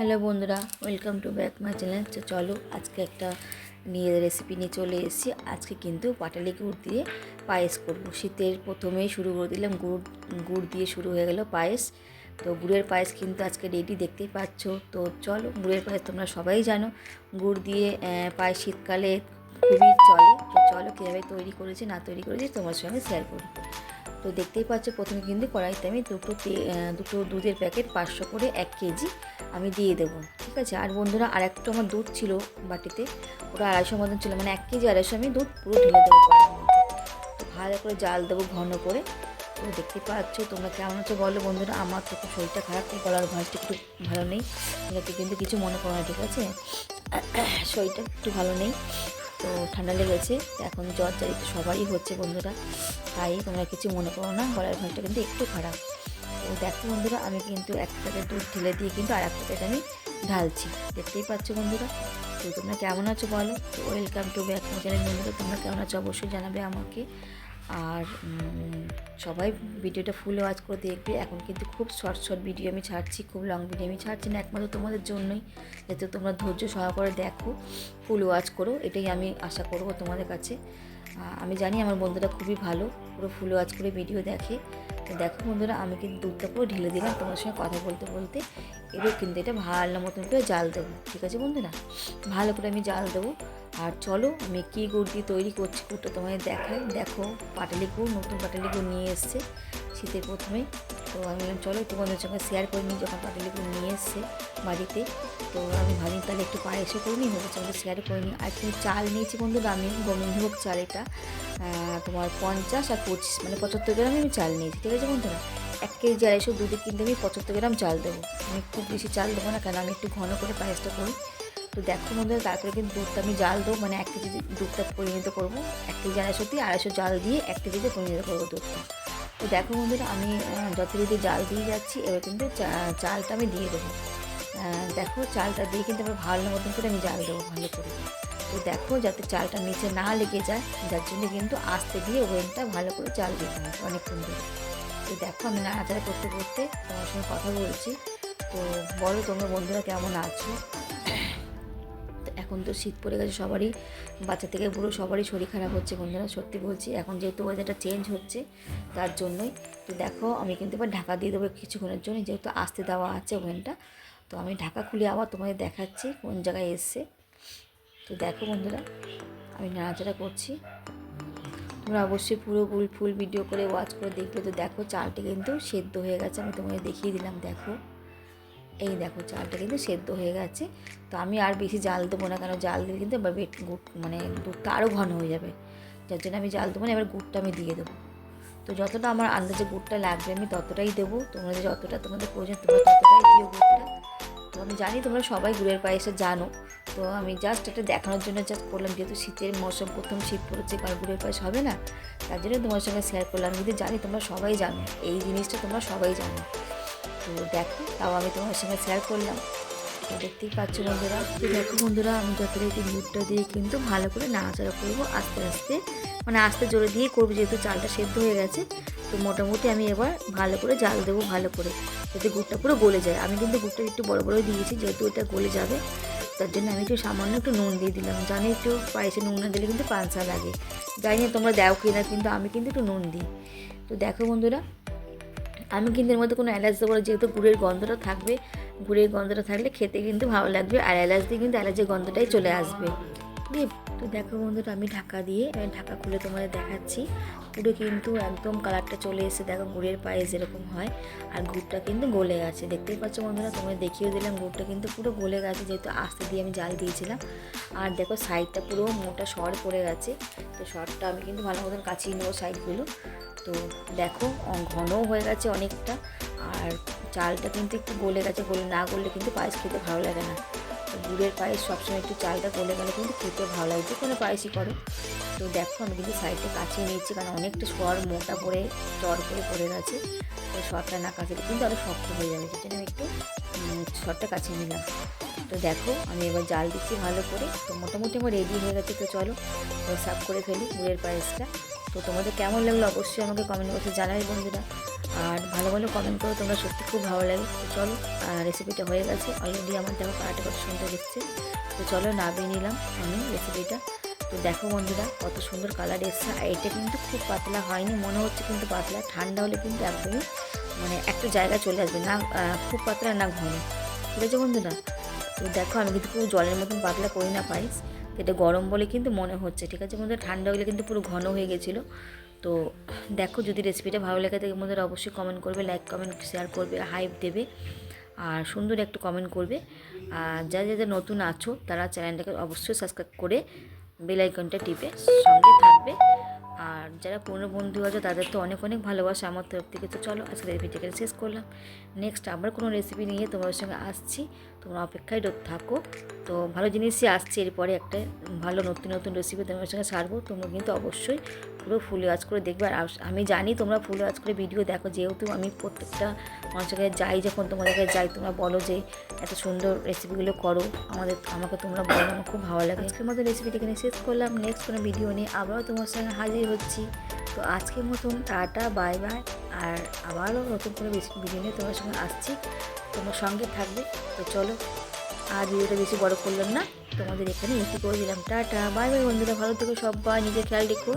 Hello বন্ধুরা welcome to back my channel তো চলো আজকে একটা নিয়ে রেসিপি নিয়ে চলে এসেছি। আজকে কিন্তু পাটালি গুড় দিয়ে পায়েস করব। শীতের প্রথমেই শুরু করে দিলাম গুড় গুড় দিয়ে শুরু হয়ে গেল পায়েস। তো গুড়ের পায়েস কিন্তু আজকে রেডি দেখতেই পাচ্ছ। তো চলো গুড়ের পায়েস তোমরা সবাই জানো। গুড় দিয়ে পায়েস শীতকালে খুবই চলে। তো চলো কীভাবে তৈরি করেছি, না তৈরি করেছি তোমার সঙ্গে শেয়ার করি তো দেখতেই পাচ্ছ, প্রথমে কিন্তু কড়াইতে আমি দুটো দুটো দুধের প্যাকেট পাঁচশো করে এক কেজি আমি দিয়ে দেবো, ঠিক আছে? আর বন্ধুরা আর একটু আমার দুধ ছিল বাটিতে, ওটা আড়াইশো মতন ছিল মানে এক কেজি আড়াইশো আমি দুধ পুরো ঢেলে দেবো তো ভালো করে জাল দেবো ঘন করে। তো দেখতে পাচ্ছ, তোমরা কেমন আছো বলো বন্ধুরা? আমার তো খুব শরীরটা খারাপ নেই গলার ভয়েসটা একটু ভালো নেই। যাতে কিন্তু কিছু মনে করো না ঠিক আছে? শরীরটা একটু ভালো নেই। তো ঠান্ডা লেগেছে। এখন জ্বর জারি তো সবারই হচ্ছে বন্ধুরা। তাই তোমরা কিছু মনে করো না, গলার ঘরটা কিন্তু একটু খারাপ। তো দেখো বন্ধুরা, আমি কিন্তু এক প্যাকেট দুধ ঢেলে দিয়ে কিন্তু আর এক প্যাকেট আমি ঢালছি। দেখতেই পাচ্ছ বন্ধুরা? তো তোমরা কেমন আছো বলো? তো ওয়েলকাম টু ব্যাক চ্যানেল বন্ধুরা, তোমরা কেমন আছো অবশ্যই জানাবে আমাকে। আর সবাই ভিডিওটা ফুল ওয়াচ করে দেখবে। এখন কিন্তু খুব শর্ট শর্ট ভিডিও আমি ছাড়ছি, খুব লং ভিডিও আমি ছাড়ছি না, একমাত্র তোমাদের জন্যই। যাতে তোমরা ধৈর্য সহকারে দেখো ফুল ওয়াচ করো, এটাই আমি আশা করব তোমাদের কাছে। আমি জানি আমার বন্ধুরা খুবই ভালো পুরো ফুল ওয়াচ করে ভিডিও দেখে। দেখো বন্ধুরা, আমি কিন্তু দুধটা পুরো ঢেলে দিলাম তোমার সঙ্গে কথা বলতে বলতে। এবার কিন্তু এটা ভালো মতন করে জাল দেবো, ঠিক আছে বন্ধুরা? ভালো করে আমি জাল দেবো। আর চলো, আমি কী গুড় দিয়ে তৈরি করছি গুড়টা তোমাদের দেখাই। দেখো, পাটালি গুড়, নতুন পাটালি গুড় নিয়ে এসছে শীতের প্রথমে। তো আমি বললাম, চলো তোমাদের সঙ্গে শেয়ার করে নিই যখন পাটালি গুড় নিয়ে এসছে বাড়িতে। তো আমি ভাবি তাহলে একটু পায়েসও করে নিই হচ্ছে সঙ্গে শেয়ার করে নিই। আর কিন্তু চাল নিয়েছি বন্ধুরা আমি, গোবিন্দভোগ চাল এটা। তোমার পঞ্চাশ আর পঁচিশ মানে পঁচাত্তর গ্রামে আমি চাল নিয়েছি, ঠিক আছে বন্ধুরা? এক কেজি আড়াইশো দুধে কিন্তু আমি পঁচাত্তর গ্রাম চাল দেবো। আমি খুব বেশি চাল দেবো না কেন? আমি একটু ঘন করে পায়েসটা করি। তো দেখো বন্ধুরা, তারপরে কিন্তু দুধটা আমি জাল দেবো মানে এক কেজি দুধটা পরিণত করব। এক কেজি আড়াইশো দিয়ে আড়াইশো জাল দিয়ে এক কেজিতে পরিণত করব দুধটা। তো দেখো বন্ধুরা, আমি যথারীতি জাল দিয়ে যাচ্ছি, এবার কিন্তু চালটা আমি দিয়ে দেবো। দেখো চালটা দিয়ে কিন্তু এবার ভালো মতন করে আমি জাল দেবো ভালো করে। তো দেখো যাতে চালটা নিচে না লেগে যায়, যার জন্য কিন্তু আস্তে দিয়ে ওভেনটা ভালো করে চাল দিতে হবে অনেকক্ষণ ধরে। তো দেখো আমি নাড়াচাড়া করতে করতে তোমার সঙ্গে কথা বলছি। তো বলো তোমরা বন্ধুরা কেমন আছো? তো এখন তো শীত পড়ে গেছে সবারই, বাচ্চা থেকে বুড়ো সবারই শরীর খারাপ হচ্ছে বন্ধুরা, সত্যি বলছি। এখন যেহেতু ওয়েদারটা চেঞ্জ হচ্ছে, তার জন্যই। তো দেখো, আমি কিন্তু এবার ঢাকা দিয়ে দেবো কিছুক্ষণের জন্য, যেহেতু আসতে দেওয়া আছে ওভেনটা। তো আমি ঢাকা খুলে আবার তোমাদের দেখাচ্ছি কোন জায়গায় এসছে। তো দেখো বন্ধুরা, আমি নাড়াচাড়া করছি। তোমরা অবশ্যই পুরো ফুল ফুল ভিডিও করে ওয়াচ করে দেখবে। তো দেখো, চালটা কিন্তু সেদ্ধ হয়ে গেছে। আমি তোমাকে দেখিয়ে দিলাম, দেখো। এই দেখো, চালটা কিন্তু সেদ্ধ হয়ে গেছে। তো আমি আর বেশি জাল দেবো না কেন জাল দিলে কিন্তু এবার বেট মানে দুধটা আরও ঘন হয়ে যাবে। যার জন্য আমি জাল দেবো না, এবার গুড়টা আমি দিয়ে দেবো। তো যতটা আমার আন্দাজে গুড়টা লাগবে, আমি ততটাই দেবো। তোমাদের যতটা তোমাদের প্রয়োজন, তোমরা ততটাই দিও গুড়টা। আমি জানি তোমরা সবাই গুড়ের পায়েসে জানো, তো আমি জাস্ট এটা দেখানোর জন্য জাস্ট করলাম, যেহেতু শীতের মৌসুম প্রথম শীত পড়েছে, কারণ গুড়ের পায়েস হবে না, তার জন্য তোমার সঙ্গে শেয়ার করলাম। যদি জানি তোমরা সবাই জানো, এই জিনিসটা তোমরা সবাই জানো। তো দেখো, তাও আমি তোমার সঙ্গে শেয়ার করলাম। দেখতেই পাচ্ছ বন্ধুরা। তো দেখো বন্ধুরা, আমি যথারীতি দুধটা দিয়ে কিন্তু ভালো করে নাড়াচাড়া করব আস্তে আস্তে। মানে আস্তে জোরে দিয়ে করব, যেহেতু চালটা সেদ্ধ হয়ে গেছে। তো মোটামুটি আমি এবার ভালো করে জাল দেবো ভালো করে, যাতে গুড়টা পুরো গলে যায়। আমি কিন্তু গুড়টা একটু বড় বড় দিয়েছি, যেহেতু এটা গলে যাবে। তার জন্য আমি একটু সামান্য একটু নুন দিয়ে দিলাম। জানি একটু পায়েসে নুন না দিলে কিন্তু পানসা লাগে। জানি না তোমরা দাও কিনা, কিন্তু আমি কিন্তু একটু নুন দিই। তো দেখো বন্ধুরা আমি কিন্তু এর মধ্যে কোনো এলাচ দেবো না, যেহেতু গুড়ের গন্ধটা থাকবে, গুড়ের গন্ধটা থাকলে খেতে কিন্তু ভালো লাগবে, আর এলাচ দিয়ে কিন্তু এলাচের গন্ধটাই চলে আসবে। তো দেখো বন্ধুরা, আমি ঢাকা দিয়ে ঢাকা খুলে তোমাদের দেখাচ্ছি। পুরো কিন্তু একদম কালারটা চলে এসে দেখো গুড়ের পায়ে যেরকম হয়, আর গুড়টা কিন্তু গলে গেছে। দেখতেই পাচ্ছ বন্ধুরা তোমাদের দেখিয়ে দিলাম, গুড়টা কিন্তু পুরো গলে গেছে, যেহেতু আস্তে দিয়ে আমি জাল দিয়েছিলাম। আর দেখো সাইডটা পুরো মোটা সর পড়ে গেছে, তো সরটা আমি কিন্তু ভালো মতন কাচিয়ে নেব সাইডগুলো। তো দেখো ঘনও হয়ে গেছে অনেকটা, আর চালটা কিন্তু একটু গলে গেছে, গলে না গললে কিন্তু পায়েস খেতে ভালো লাগে না। গুড়ের পায়েস সবসময় একটু চালটা গলে গেলে কিন্তু খেতে ভালো লাগে। যে কোনো পায়েসই করো। তো দেখো আমি কিন্তু সাইডটা কাচিয়ে নিয়েছি, কারণ অনেকটা সর মোটা পড়ে চর করে পড়ে গেছে। তো সরটা না কাচলে কিন্তু আরও শক্ত হয়ে যাবে। যেটা আমি একটু সরটা কাচিয়ে নিলাম। তো দেখো আমি এবার জাল দিচ্ছি ভালো করে। তো মোটামুটি আমার রেডি হয়ে গেছে। তো চলো সাফ করে ফেলি গুড়ের পায়েসটা। তো তোমাদের কেমন লাগল অবশ্যই আমাকে কমেন্ট বক্সে জানাবে বন্ধুরা। আর ভালো ভালো কমেন্ট করো, তোমরা সত্যি খুব ভালো লাগে। তো চলো রেসিপিটা হয়ে গেছে। অলরেডি আমার দেখো পাড়াটা কত সুন্দর দেখছে। তো চলো নামিয়ে নিলাম আমি রেসিপিটা তো দেখো বন্ধুরা, কত সুন্দর কালার এসছে। আর এটা কিন্তু খুব পাতলা হয়নি, মনে হচ্ছে কিন্তু পাতলা। ঠান্ডা হলে কিন্তু একদমই মানে একটা জায়গায় চলে আসবে, না খুব পাতলা না ঘন। ঠিক আছে বন্ধুরা? তো দেখো, আমি কিন্তু খুব জলের মতন পাতলা করি না পাইস এটা গরম বলে কিন্তু মনে হচ্ছে। ঠিক আছে বন্ধুরা? ঠান্ডা হলে কিন্তু পুরো ঘন হয়ে গেছিল। তো দেখো যদি রেসিপিটা ভালো লেগে থাকে বন্ধুরা, অবশ্যই কমেন্ট করবে লাইক কমেন্ট শেয়ার করবে হাইপ দেবে। আর সুন্দর একটু কমেন্ট করবে। আর যারা যারা নতুন আছো, তারা চ্যানেলটাকে অবশ্যই সাবস্ক্রাইব করে বেল আইকনটা টিপে সঙ্গে থাকবে। আর যারা পুরনো বন্ধু আছে, তাদের তো অনেক অনেক ভালোবাসা আমার তরফ থেকে। তো চলো আজকে রেসিপিটাকে শেষ করলাম। নেক্সট আবার কোনো রেসিপি নিয়ে তোমাদের সঙ্গে আসছি। তোমরা অপেক্ষায় থাকো। তো ভালো জিনিসই আসছে, এরপরে একটা ভালো নতুন নতুন রেসিপি তোমার সঙ্গে সারবো। তোমরা কিন্তু অবশ্যই পুরো ফুল ওয়াচ করে দেখবে। আর আমি জানি তোমরা ফুল ওয়াচ করে ভিডিও দেখো, যেহেতু আমি প্রত্যেকটা মানুষের কাছে যাই, যখন তোমাদের কাছে যাই, তোমরা বলো যে এত সুন্দর রেসিপিগুলো করো। আমাদের, আমাকে তোমরা বলো, আমার খুব ভালো লাগে। আজকের মতো রেসিপিটা এখানে শেষ করলাম। নেক্সট কোনো ভিডিও নিয়ে আবারও তোমার সঙ্গে হাজির হচ্ছি। তো আজকের মতন টাটা বাই বাই আর আবারও নতুন কোনো ভিডিও নিয়ে তোমার সঙ্গে আসছি। তোমার সঙ্গে থাকবে। তো চলো, আর ভিডিওটা বেশি বড় করলাম না। তোমাদের এখানে এসে করে দিলাম। টাটা, বাই বাই বন্ধুরা, ভালো থেকো বাই নিজের খেয়াল রেখো।